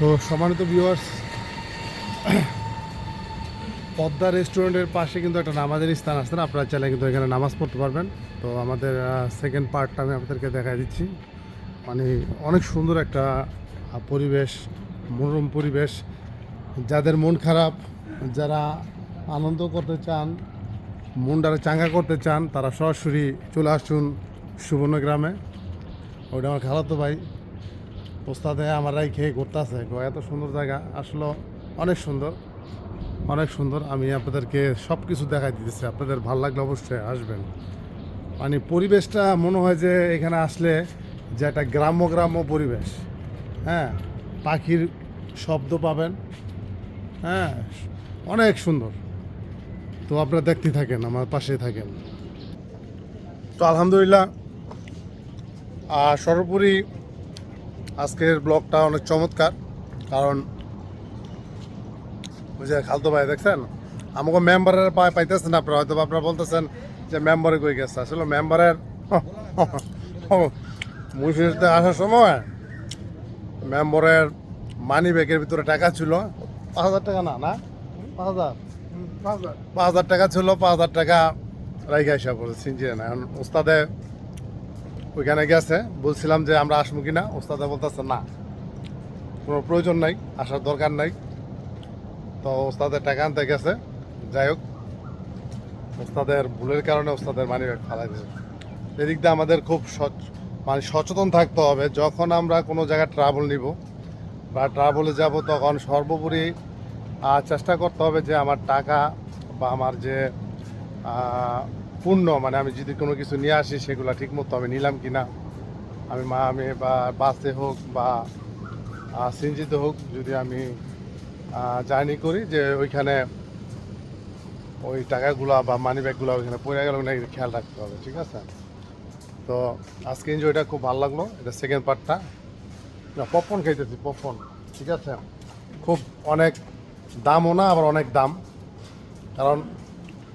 তো সম্মানিত ভিউয়ার্স পদ্মা রেস্টুরেন্টের পাশে কিন্তু একটা নামাজের স্থান আছে না? আপনারা চাইলে কিন্তু এখানে নামাজ পড়তে পারবেন। তো আমাদের সেকেন্ড পার্টটা আমি আপনাদেরকে দেখাই দিচ্ছি। মানে অনেক সুন্দর একটা পরিবেশ, মনোরম পরিবেশ। যাদের মন খারাপ, যারা আনন্দ করতে চান মনটারে চাঙ্গা করতে চান, তারা সরাসরি চলে আসুন সুবর্ণ গ্রামে। ওইটা আমার খালাতো ভাই। ওস্তাদে আমারাই খেয়ে ঘুরতেছে। এত সুন্দর জায়গা। আসলে অনেক সুন্দর। অনেক সুন্দর। আমি আপনাদেরকে সব কিছু দেখাই দিতেছি। আপনাদের ভালো লাগলে অবশ্যই আসবেন। মানে পরিবেশটা মনে হয় যে এখানে আসলে যে একটা গ্রাম্য গ্রাম্য পরিবেশ। হ্যাঁ পাখির শব্দ পাবেন। হ্যাঁ অনেক সুন্দর। তো আপনারা দেখতে থাকেন, আমার পাশে থাকেন। তো আলহামদুলিল্লাহ সর্বোপরি আজকের ব্লগটা অনেক চমৎকার কারণ ওই যে খালতো ভাই দেখছেন? আমাকে মেম্বারের পায় পাইতেছেন আপনারা হয়তো আপনারা বলতেছেন যে মেম্বারে কই গেছে? আসলে মেম্বারের মুসিদে আসার সময় মেম্বারের মানি ব্যাগের ভিতরে টাকা ছিল। পাঁচ হাজার টাকা না না? পাঁচ হাজার? পাঁচ হাজার। টাকা ছিল পাঁচ হাজার টাকা রাইখা হিসাব করে সিনজিয়ে না এখন ওস্তাদে ওইখানে গেছে, বলছিলাম যে আমরা আসব কিনা। ওস্তাদে বলতেছে, না, কোনো প্রয়োজন নাই, আসার দরকার নাই। তো ওস্তাদের টাকা আনতে গেছে। যাই হোক, ওস্তাদের ভুলের কারণে ওস্তাদের মানি ব্যাগ ফালাই দিয়েছে এদিক দিয়ে আমাদের খুব সচ- মানে সচেতন থাকতে হবে। যখন আমরা কোনো জায়গায় ট্রাভেল নিব বা ট্রাভেলে যাব, তখন সর্বোপরি চেষ্টা করতে হবে যে আমার টাকা বা আমার যে পূর্ণ মানে আমি যদি কোনো কিছু নিয়ে আসি, সেগুলো ঠিক মতো আমি নিলাম কি না? আমি মা আমি বা বাসে হোক বা সিনজিতে হোক, যদি আমি জার্নি করি যে ওইখানে ওই টাকাগুলো বা মানি ব্যাগগুলো ওইখানে পড়ে গেল না খেয়াল রাখতে হবে, ঠিক আছে? তো আজকে এনজয়টা খুব ভালো লাগল, এটা সেকেন্ড পার্টটা না, পপকর্ন খাইতেছি, পপকর্ন, ঠিক আছে? খুব অনেক দামও না, আবার অনেক দাম। কারণ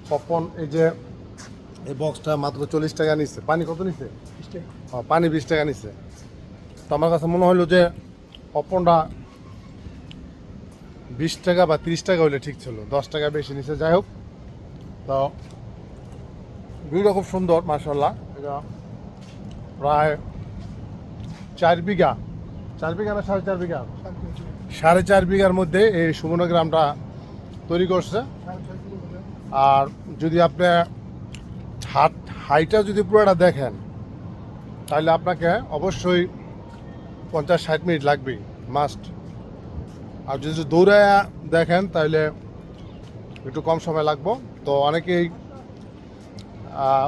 পপকর্ন এই যে এই বক্সটা মাত্র চল্লিশ টাকা নিচ্ছে পানি কত নিচ্ছে পানি বিশ টাকা নিচ্ছে তো আমার কাছে মনে হলো যে পপকর্নটা বিশ টাকা বা তিরিশ টাকা হলে ঠিক ছিল দশ টাকা বেশি নিচ্ছে যাই হোক তো ভিউটা খুব সুন্দর মার্শাল্লাহ এটা প্রায় চার বিঘা। চার বিঘা না সাড়ে চার বিঘা? সাড়ে চার বিঘার মধ্যে এই সুবর্ণ গ্রামটা তৈরি করছে। আর যদি আপনি হাট হাইটা যদি পুরোটা দেখেন, তাহলে আপনাকে অবশ্যই পঞ্চাশ, ষাট মিনিট লাগবেই মাস্ট আর যদি দৌড়ায় দেখেন, তাহলে একটু কম সময় লাগবো। তো অনেকেই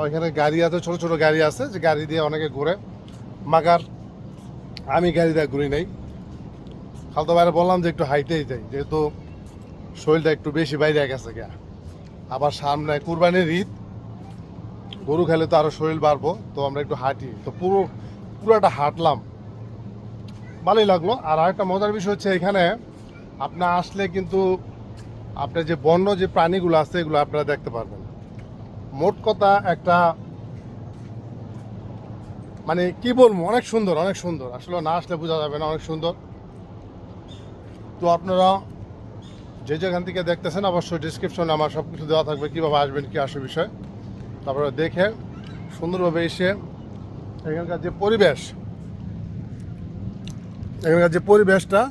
ওইখানে গাড়ি আছে, ছোট ছোট গাড়ি আছে, যে গাড়ি দিয়ে অনেকে ঘুরে। মাগার, আমি গাড়ি দিয়ে ঘুরি নাই। খালতো বাইরে বললাম যে একটু হাইটেই যাই, যেহেতু শরীরটা একটু বেশি বাইরে গেছে গা। আবার সামনে কুরবানির ঈদ গরু খেলে তো আরও শরীর বাড়বো, তো আমরা একটু হাঁটি। তো পুরো, পুরোটা হাঁটলাম। ভালোই লাগল। আর আরেকটা মজার বিষয় হচ্ছে এখানে আপনার আসলে কিন্তু আপনার যে বন্য যে প্রাণীগুলো আছে, এগুলো আপনারা দেখতে পারবেন। মোট কথা একটা মানে কি বলব, অনেক সুন্দর অনেক সুন্দর। আসলে না আসলে বোঝা যাবে না, অনেক সুন্দর। তো আপনারা যে যেখান থেকে দেখতেছেন, অবশ্যই ডিসক্রিপশনে আমার সব কিছু দেওয়া থাকবে, কীভাবে আসবেন, কী আসে বিষয়। তারপরে দেখে সুন্দরভাবে এসে এখানকার যে পরিবেশ, এখানকার যে পরিবেশটা,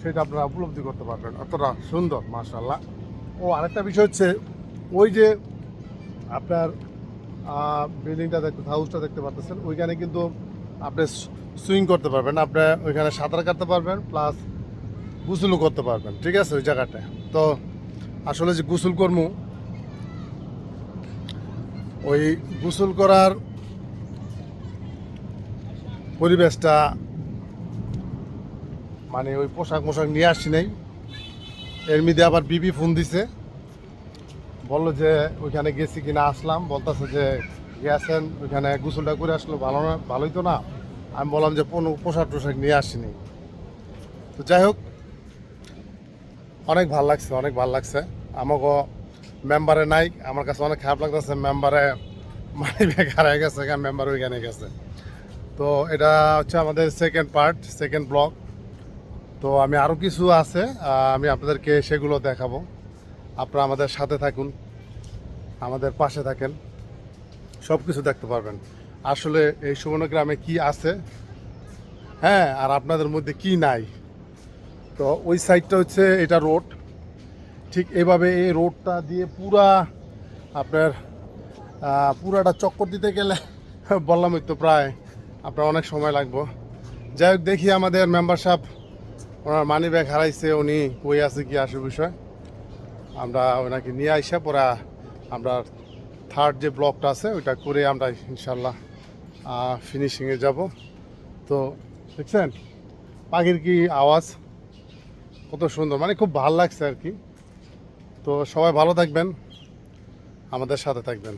সেটা আপনারা উপলব্ধি করতে পারবেন। অতটা সুন্দর মার্শাল্লাহ ও, আরেকটা বিষয় হচ্ছে, ওই যে আপনার বিল্ডিংটা দেখতে হাউসটা দেখতে পাচ্ছেন ওইখানে কিন্তু আপনি সুইং করতে পারবেন। আপনি ওইখানে সাঁতার কাটতে পারবেন প্লাস গোসলও করতে পারবেন। ঠিক আছে, ওই জায়গাটায়। তো আসলে যে গোসল কর্ম ওই গোসল করার পরিবেশটা মানে ওই পোশাক মোশাক নিয়ে আসি নাই। এর মধ্যে আবার বিবি ফোন দিছে। বলল যে, ওইখানে গেছি কিনা আসলাম। বলতেছে যে, গেছেন, ওইখানে গোসলটা করে আসলো, ভালো না, ভালোই তো না। আমি বললাম যে, কোনো পোশাক টোশাক নিয়ে আসিনি তো যাই হোক, অনেক ভালো লাগছে, অনেক ভালো লাগছে। আমাকে মেম্বারে নাই, আমার কাছে অনেক খারাপ লাগতেছে, মেম্বারে মানি ব্যাগ হারাই গেছে মেম্বার ওইখানে গেছে। তো এটা হচ্ছে আমাদের সেকেন্ড পার্ট সেকেন্ড ব্লগ তো আমি আরও কিছু আছে আমি আপনাদেরকে সেগুলো দেখাবো। আপনারা আমাদের সাথে থাকুন, আমাদের পাশে থাকেন সব কিছু দেখতে পারবেন। আসলে এই সুবর্ণ গ্রামে কি আছে? হ্যাঁ আর আপনাদের মধ্যে কি নাই? তো ওই সাইডটা হচ্ছে, এটা রোড ঠিক এভাবে এই রোডটা দিয়ে পুরা আপনার পুরাটা চক্কর দিতে গেলে বললামই তো প্রায় আপনার অনেক সময় লাগবো। যাই হোক, দেখি আমাদের মেম্বারশিপ ওনার মানি ব্যাগ হারাইছে, উনি কই আছে কি আসে বিষয়। আমরা ওনাকে নিয়ে আইসা পরে আমরা থার্ড যে ব্লকটা আছে, ওইটা করে আমরা ইনশাল্লাহ ফিনিশিংয়ে যাব। তো দেখছেন, পাখির কি আওয়াজ? কত সুন্দর মানে খুব ভালো লাগছে আর কি। তো সবাই ভালো থাকবেন আমাদের সাথে থাকবেন।